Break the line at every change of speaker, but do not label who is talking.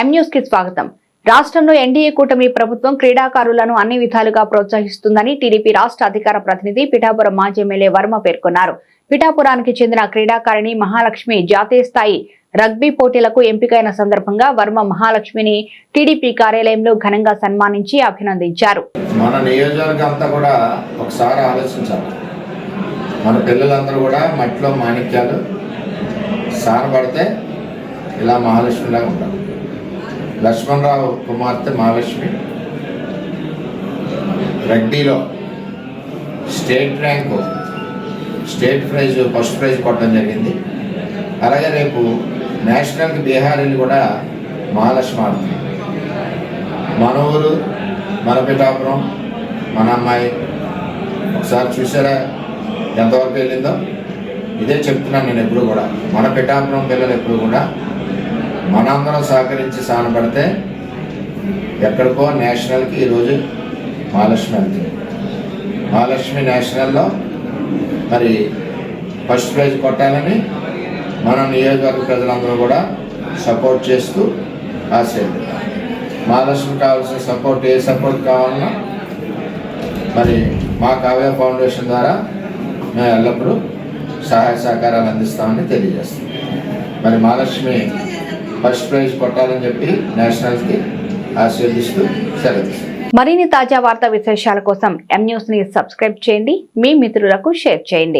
ఎంన్యూస్కి స్వాగతం. రాష్ట్రంలో ఎన్డీఏ కూటమి ప్రభుత్వం క్రీడాకారులను అన్ని విధాలుగా ప్రోత్సహిస్తుందని టీడీపీ రాష్ట్ర అధికార ప్రతినిధి పిఠాపురం మాజీ ఎమ్మెల్యే వర్మ పేర్కొన్నారు. పిఠాపురానికి చెందిన క్రీడాకారిణి మహాలక్ష్మి జాతీయ స్థాయి రగ్బీ పోటీలకు ఎంపికైన సందర్భంగా వర్మ మహాలక్ష్మిని టీడీపీ కార్యాలయంలో ఘనంగా సన్మానించి అభినందించారు.
మన నియోజకవర్గం కూడా ఒకసారి ఆలోచించాలి. మన పిల్లలందరూ కూడా మట్టిలో మాణిక్యాలు ఇలా మహాలక్ష్మిలాగా ఉంటారు లక్ష్మణరావు కుమార్తె Mahalakshmi. రగ్బీలో state rank state prize first prize కొట్టడం జరిగింది. అలాగే రేపు నేషనల్కి బీహార్ కూడా మహాలక్ష్మి ఆడుతుంది మన ఊరు మన పిఠాపురం మన అమ్మాయి. ఒకసారి చూసారా ఎంతవరకు వెళ్ళిందో? ఇదే చెప్తున్నాను నేను ఎప్పుడు కూడా. మన పిఠాపురం పిల్లలు ఎప్పుడు కూడా మనందరం సహకరించి సానపడితే ఎక్కడికో నేషనల్కి ఈరోజు మహాలక్ష్మి వెళ్తుంది. మహాలక్ష్మి నేషనల్లో మరి ఫస్ట్ ప్రైజ్ కొట్టాలని మన నియోజకవర్గ ప్రజలందరూ కూడా సపోర్ట్ చేస్తూ ఆశయం. మహాలక్ష్మి కావాల్సిన సపోర్ట్ ఏ సపోర్ట్ కావాలన్నా మరి మా కావ్య ఫౌండేషన్ ద్వారా మేము ఎల్లప్పుడూ సహాయ సహకారాలు అందిస్తామని తెలియజేస్తాం మరి మహాలక్ష్మి ఫస్ట్ ప్రైజ్ కొట్టాలని చెప్పి నేషనల్కి ఆశీర్దిస్తూ సెలవు
మరిన్ని తాజా వార్తా విశేషాల కోసం ఎం న్యూస్ని సబ్స్క్రైబ్ చేయండి. మీ మిత్రులకు షేర్ చేయండి.